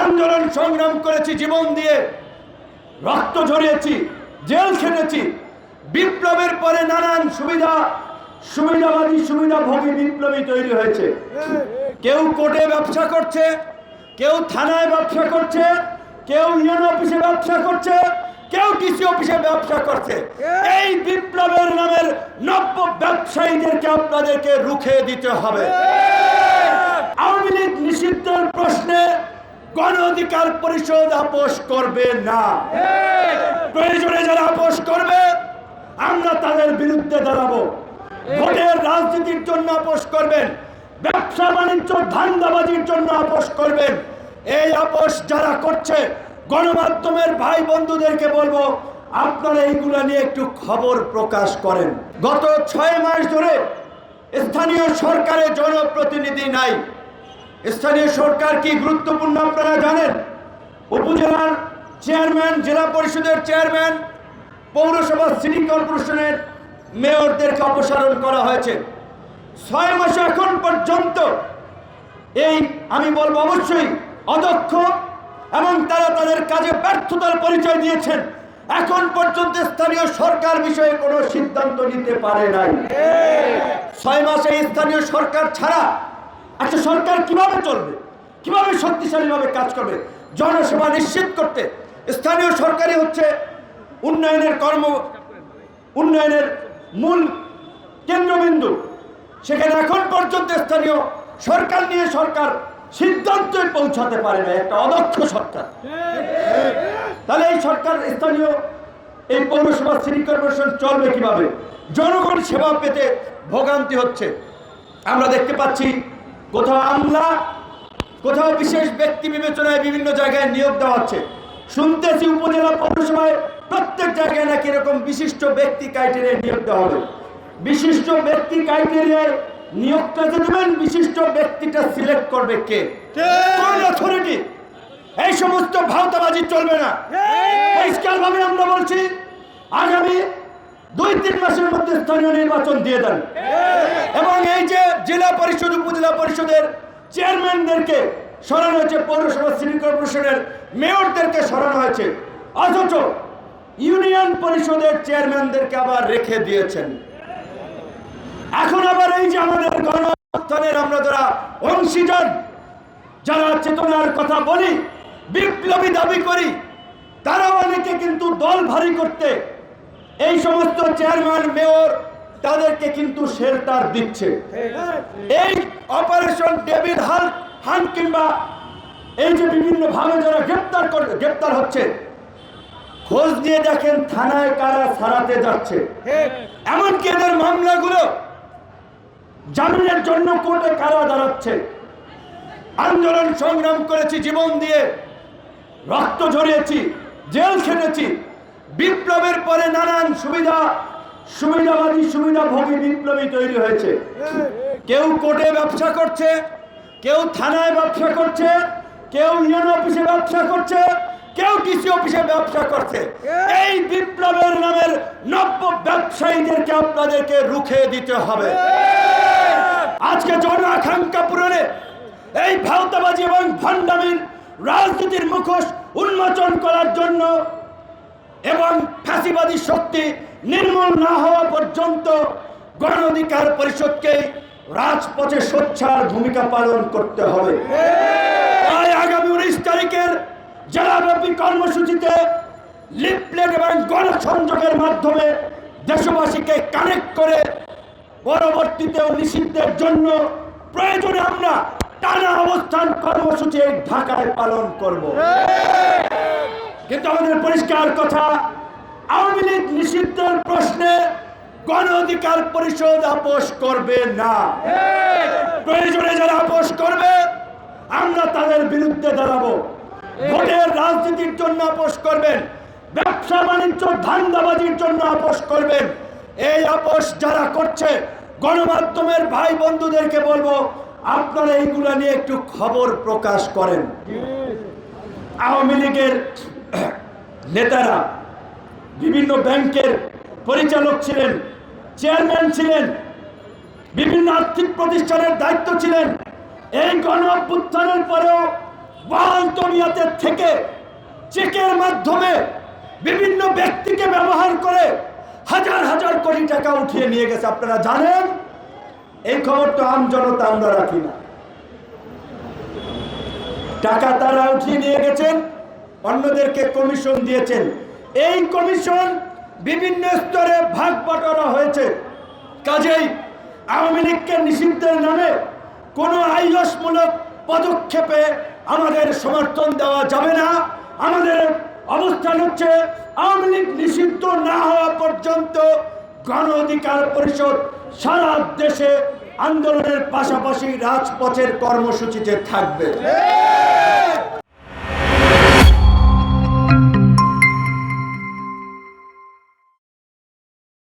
আন্দোলন সংগ্রাম করেছি, জীবন দিয়ে। রক্ত ঝরিয়েছি, জেল খেটেছি। বিপ্লবের পরে নানান সুবিধা, সুবিধাবাদী, সুবিধাভোগী বিপ্লবী তৈরি হয়েছে। কেউ কোর্টে ব্যবসা করছে, কেউ থানায় ব্যবসা করছে, কেউ ইউনিয়ন অফিসে ব্যবসা করছে, কেউ ডিসি অফিসে ব্যবসা করছে। এই বিপ্লবের নামের নব্য ব্যবসায়ীদেরকে আপনাদেরকে রুখে দিতে হবে। আওয়ামী লীগ নিষিদ্ধের প্রশ্নে গণ অধিকার পরিষদ আপোষ করবে না। প্রয়োজনে যারা আপোষ করবে, আমরা তাদের বিরুদ্ধে দাঁড়াবো। ভোটের রাজনীতির জন্য আপোষ করবেন, ব্যবসা বাণিজ্য ধান্দাবাজির জন্য আপোষ করবেন। এই আপোষ যারা করছে, গণমাধ্যমের ভাই বন্ধুদেরকে বলব, আপনারা এইগুলো নিয়ে একটু খবর প্রকাশ করেন। গত ছয় মাস ধরে স্থানীয় সরকারের জনপ্রতিনিধি নাই। স্থানীয় সরকার কি গুরুত্বপূর্ণ আপনারা জানেন? উপজেলার চেয়ারম্যান জেলা পরিষদের চেয়ারম্যান পৌরসভা সিটি কর্পোরেশনের মেয়রদেরকে অপসারণ করা হয়েছে। ছয় মাসে এখন পর্যন্ত এই আমি বলব অবশ্যই অদক্ষ এবং তারা তাদের কাজে ব্যর্থতার পরিচয় দিয়েছেন। এখন পর্যন্ত স্থানীয় সরকার বিষয়ে কোনো সিদ্ধান্ত নিতে পারে নাই। ছয় মাসে স্থানীয় সরকার ছাড়া একটা সরকার কীভাবে চলবে? কীভাবে শক্তিশালীভাবে কাজ করবে? জনসেবা নিশ্চিত করতে স্থানীয় সরকারই হচ্ছে উন্নয়নের কর্ম, উন্নয়নের মূল কেন্দ্রবিন্দু। সেখানে এখন পর্যন্ত স্থানীয় সরকার নিয়ে সরকার সিদ্ধান্তে পৌঁছাতে পারে না একটা অদক্ষ সরকার। তাহলে এই সরকার, স্থানীয় এই পৌরসভা সিটি কর্পোরেশন চলবে কীভাবে? জনগণ সেবা পেতে ভোগান্তি হচ্ছে। আমরা দেখতে পাচ্ছি কোথাও আমলা কোথাও বিশেষ ব্যক্তি বিবেচনায় বিভিন্ন জায়গায় নিয়োগ দেওয়া হচ্ছে। শুনতেছি উপজেলা পৌরসভায় প্রত্যেক জায়গায় নাকি এরকম বিশিষ্ট ব্যক্তি ক্রাইটেরিয়া নিয়োগ দেওয়া হবে। বিশিষ্ট ব্যক্তি ক্রাইটেরিয়ায় নিয়োগটা যে দেবেন বিশিষ্ট ব্যক্তিটা সিলেক্ট করবে কে? কোন অথরিটি এই সমস্ত ভাওতাবাজি চলবে না। পরিষ্কার ভাবে আমরা বলছি আগামী দুই তিন মাসের মধ্যে স্থানীয় নির্বাচন দিয়ে দেন। এবং এই যে জেলা পরিষদ, উপজেলা পরিষদের চেয়ারম্যানদেরকে সরানো হয়েছে, পৌরসভা সিটি কর্পোরেশনের মেয়রদেরকে সরানো হয়েছে। অথচ ইউনিয়ন পরিষদের চেয়ারম্যানদেরকে আবার রেখে দিয়েছেন। এখন আবার এই যে আমাদের গণঅভ্যুত্থানের আমরা যারা অংশীজন, যারা চেতনার কথা বলি, বিপ্লবী দাবি করি, তারা অনেকে কিন্তু দল ভারী করতে এই সমস্ত চেয়ারম্যান, মেয়র তাদেরকে কিন্তু শেল্টার দিচ্ছে। এই অপারেশন ডেভিড হাল হান কিংবা এই যে বিভিন্ন ভাবে যারা গ্রেপ্তার গ্রেপ্তার হচ্ছে, খোঁজ নিয়ে দেখেন থানায় কারা সারাতে যাচ্ছে। এমনকি এদের মামলাগুলো জামিনের জন্য কোর্টে কারা দাঁড়াচ্ছে? আন্দোলন সংগ্রাম করেছি, জীবন দিয়ে, রক্ত ঝরিয়েছি, জেল খেটেছি বিপ্লবের পরে নানান সুবিধা, সুবিধাবাদী, সুবিধাভোগী বিপ্লবী তৈরি হয়েছে। কেউ কোর্টে ব্যবসা করছে, কেউ থানায় ব্যবসা করছে, কেউ ইউনিয়ন অফিসে ব্যবসা করছে, কেউ কৃষি অফিসে ব্যবসা করছে। এই বিপ্লবের নামের নব্য ব্যবসায়ীদেরকে আপনাদেরকে রুখে দিতে হবে। আজকে জন আকাঙ্ক্ষা পূরণে এই ভাওতাবাজি এবং ভণ্ডামির রাজনীতির মুখোশ উন্মোচন করার জন্য এবং ফ্যাসিবাদী শক্তি নির্মূল না হওয়া পর্যন্ত গণ অধিকার পরিষদকে রাজপথে সোচ্চার ভূমিকা পালন করতে হবে। তাই আগামী উনিশ তারিখের জেলাব্যাপী কর্মসূচিতে লিফলেট এবং গণসংযোগের মাধ্যমে দেশবাসীকে কানেক্ট করে পরবর্তীতে নিষিদ্ধের জন্য প্রয়োজনে আমরা টানা অবস্থান কর্মসূচি ঢাকায় পালন করব। কিন্তু আমাদের পরিষ্কার কথা, আওয়ামী লীগ নিষিদ্ধের প্রশ্নে গণ অধিকার পরিষদ আপোষ করবে না। প্রয়োজনে যারা আপোষ করবে, আমরা তাদের বিরুদ্ধে দাঁড়াবো। ভোটের রাজনীতির জন্য আপোষ করবেন, ব্যবসা বাণিজ্য ধান্দাবাজির জন্য আপোষ করবেন। এই আপোষ যারা করছে, গণমাধ্যমের ভাই বন্ধুদেরকে বলব, আপনারা এইগুলা নিয়ে একটু খবর প্রকাশ করেন। আওয়ামী লীগের নেতারা বিভিন্ন ব্যাংকের পরিচালক ছিলেন, চেয়ারম্যান ছিলেন, বিভিন্ন আর্থিক প্রতিষ্ঠানের দায়িত্ব ছিলেন। এই গণ অভ্যুত্থানের পরেও বালতনিয়াতে থেকে চেকের মাধ্যমে বিভিন্ন ব্যক্তিকে ব্যবহার করে হাজার হাজার কোটি টাকা উঠিয়ে নিয়ে গেছে। আপনারা জানেন, এই খবর তো আম জনতা আমরা রাখি না। টাকা তারা উঠিয়ে নিয়ে গেছেন অন্যদেরকে কমিশন দিয়েছেন। এই কমিশন বিভিন্ন স্তরে ভাগ বাটোয়ারা হয়েছে। কাজেই আওয়ামী লীগকে নিষিদ্ধের নামে কোনো আইলসমূলক পদক্ষেপে আমাদের সমর্থন দেওয়া যাবে না। আমাদের অবস্থান হচ্ছে আওয়ামী লীগ নিষিদ্ধ না হওয়া পর্যন্ত গণ অধিকার পরিষদ সারা দেশে আন্দোলনের পাশাপাশি রাজপথের কর্মসূচিতে থাকবে।